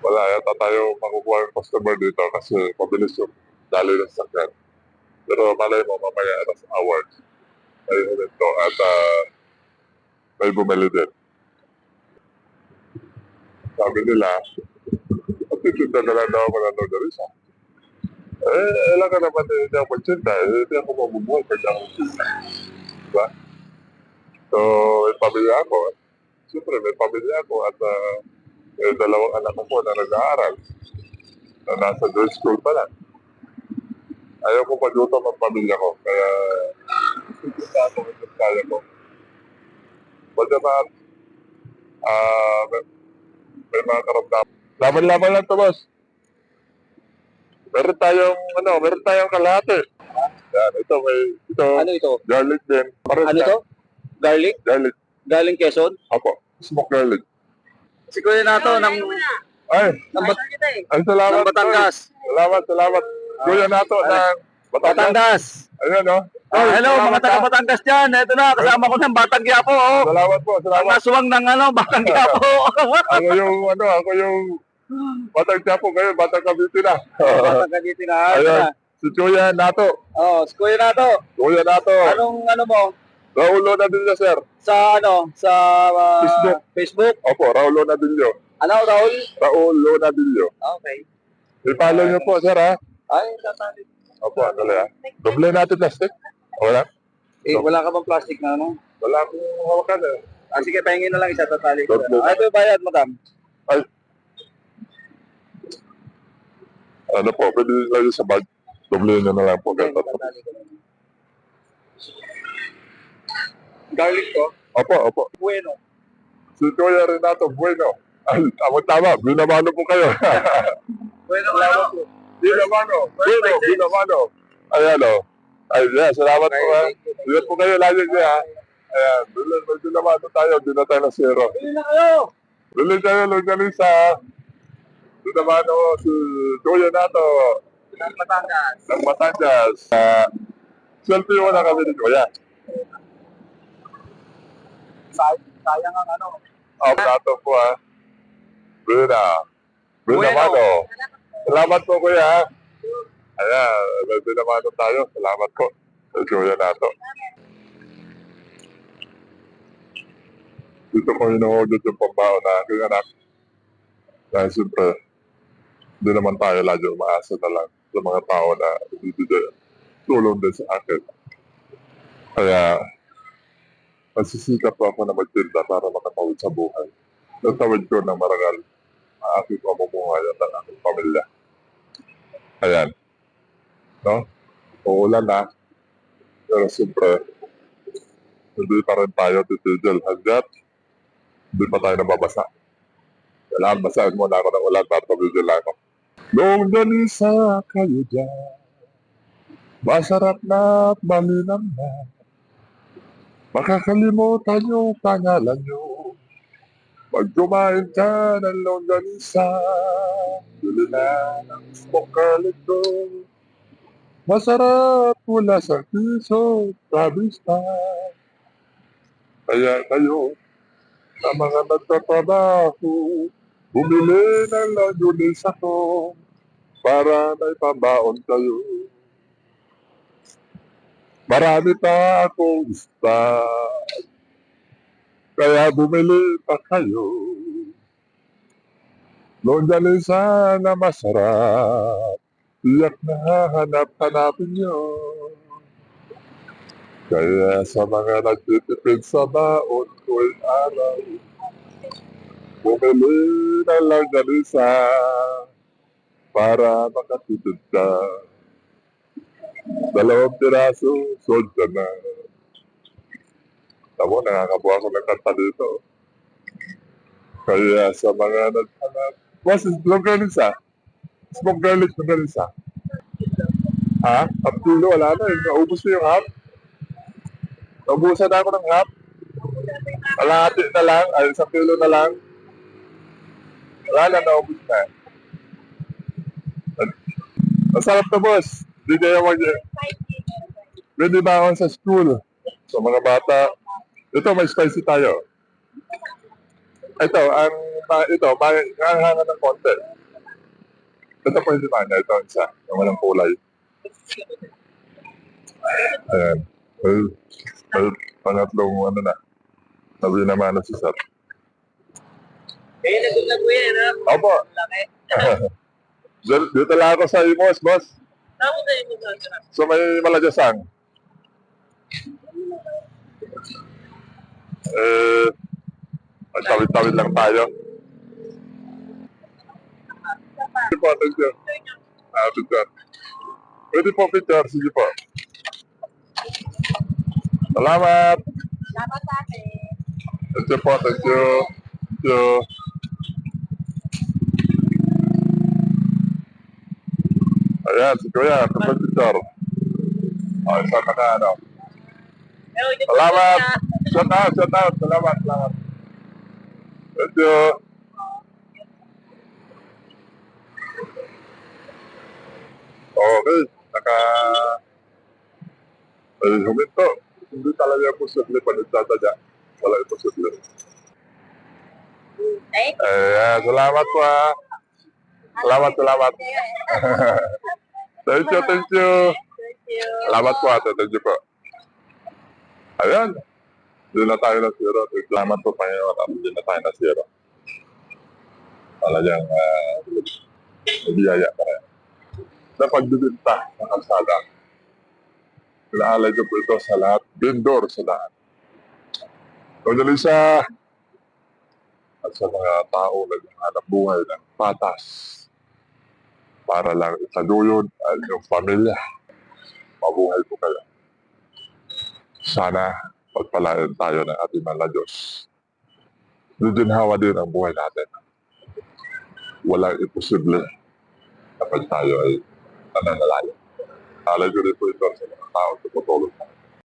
Wala yata tayo makukuha yung customer dito kasi mabilis yung dali ng sakyan. Pero malay mo, mamaya alas hours. Ay, ito. At ah, may bumili din. Sabi nila, at titinda na lang daw ako ng longganisa. Eh, alam ka naman eh, hindi ako magtinda. Eh, hindi ako mabubuhay pag ako magtinda. Diba? So, may pamilya ako. Siyempre, may pamilya ako at ah, may dalawang anak ko na nag-aaral na nasa grade school pa lang. Ayaw ko magluto ng pamilya ko. Kaya, titinda ako ng kaya ko. But naman, ah, may, may mga karamdaman. Laban-laban lang to, boss. Meron tayong, ano, meron tayong kalahati. Yan, ito may, ito, Ano ito? garlic din. Pares Ano na. to? Garlic? Garlic. Galing Quezon? Apo, smoke garlic. Si Kuya Nato ng, Ay, ng, Bat- ay salamat. ng Batangas. Salamat, salamat. Kuya Nato ng Batangas. Batangas. Ayun, no? Ah, Tol, hello, mga taga ha. Batangas dyan. Ito na, kasama ko ng Batang Quiapo. Oh. Salamat po, Ang salamat. naswang ng ano, Batang Quiapo. ako yung, ano, ako yung Batang Tiapo ngayon, Batang Cavite na. Batang Cavite na. Ayun, na. si Kuya Nato. Oh, si Kuya Nato. Kuya Nato. Anong ano mo? Raulo na din niya, sir. Sa ano? Sa ah, Facebook. Facebook? Opo, Raulo na din niyo. Ano, Raul? Raulo na din niyo. Okay. I-follow niyo po, sir, ha? Ay, tatali. Opo, ano ha? Doble natin plastic. Wala? Eh, wala ka bang plastic na ano? Wala akong hawakan, eh. Ah, sige, pahingin na lang isa, tatali ko. Doble. Ah, ito yung bayad, madam. Ay. Ano po, pwede lang sa bag. Doble na lang po. Okay, Ganito. tatali ko. Garlic ko? Opo, opo. Bueno. Si Kuya Renato Bueno. Ay, tama tama. Binamano po kayo. Bueno, salamat po. Binamano. Bueno, binamano. Ayan o. Ay, yeah, salamat po. Ingat po kayo lagi niya ha. Ayan, bilan, may binamano tayo. Hindi na tayo na zero. Bili na kayo! Bilan tayo, Lugaliza. Binamano si Kuya Nato Ng Batangas. ng Batangas. Uh, selfie mo na kami ni Kuya. Say- Sayang ang ano. Oh, Nato po ha. Bina. Binamano. Salamat po kuya. ha. Ayan, may binamano tayo. Salamat po. Kuya nato. Dito ko inuudot yung pambaon na aking anak. Dahil siyempre, hindi naman tayo lagi umaasa na lang sa mga tao na ibibigay tulong din sa akin. Kaya, nagsisikap ako na magtinda para makatawid sa buhay. Natawid ko ng marangal ang aking pamumuhay at ang aking pamilya. Ayan. No? Uulan na. Pero siyempre, hindi pa rin tayo titigil hanggat hindi pa tayo nababasa. Kailangan basahin mo na ako ng ulan para tumigil ako. Noong ganisa kayo dyan, masarap na at malinam na, makakalimutan yung pangalan nyo. Pag kumain ka ng longganisa, bili na ng smoke garlic ko. Masarap mula sa piso, promise na. Kaya kayo, sa mga nagtatrabaho, bumili ng longganisa ko para may pambaon kayo. Marami pa akong stock. Kaya bumili pa kayo. Longganisa na masarap. Tiyak na hanap-hanapin nyo. Kaya sa mga nagtitipid sa baon ko'y araw, bumili na longganisa para makatipid ka. Dalawang piraso, sold ka na. Tamo, nakakabuha ko ng kanta dito. Kaya sa mga naghanap, Boss, smoke garlic Smoke garlic na garlic Ha? Half kilo, wala na. eh. Naubos ko yung half. Naubusan na ako ng half. Kalahati na lang, ay isang kilo na lang. Wala na, naubos na. Masarap to, boss. Hindi kayo mag... Pwede ba ako sa school? Sa mga bata. Ito, may spicy tayo. Ito, ang ito, mahanga ng konti. Ito po yung design ito isa, yung walang kulay. Ayan. May, may pangatlong ano na. Sabi naman na si Sir. Eh, nagod na po yan, ha? Opo, dito, lang ako sa Imos, boss. Sa So may malagasang. Eh, magtawid-tawid lang tayo. Sige po, you. Ah, picture. Pwede po picture, sige po. Salamat. Dapat sa akin. Thank you po, thank you. Thank you. Ayan, si Kuya, kapag picture. Ah, isa ka na, ano. Salamat. Shout out, shout out. Salamat, salamat. Thank you. Okay, naka... Ay, huminto. Hindi talaga posible pa nagtatadya. Wala yung posible. Ay, Ayan, salamat po ah. Salamat, salamat. thank you, thank you. ate, thank you po. Ayan. Doon na tayo na zero. Salamat po Panginoon at na tayo na zero. Talagang uh, biyaya pa rin. Sa pagbibinta ng kalsada. Pinaalay ko po ito sa lahat. Vendor sa lahat. Kung Lisa, at sa mga tao na naghahanap buhay ng patas para lang isaluyod ang inyong pamilya mabuhay po kayo. Sana pagpalain tayo ng ating mga Diyos. Nidinhawa din ang buhay natin. Walang imposible kapag tayo ay nananalayo. Alay ko rin po ito sa mga tao sa putulong natin.